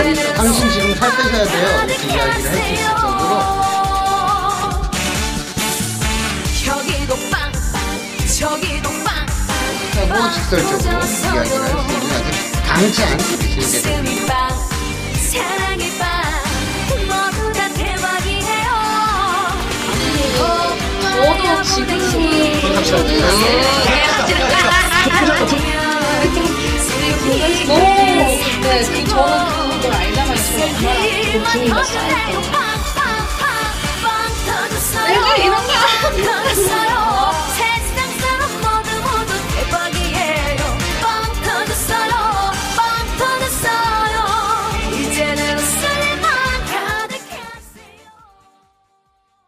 이렇게 당신 지금 살 빼셔야 돼요. 이렇게 이야기를 할 수 있을 정도로. 하고 직설적으로 이야기를 할 수 있는 아주 당찬 길게 가슴이 빵 사랑이 빵. 모두 지금 รู้สึก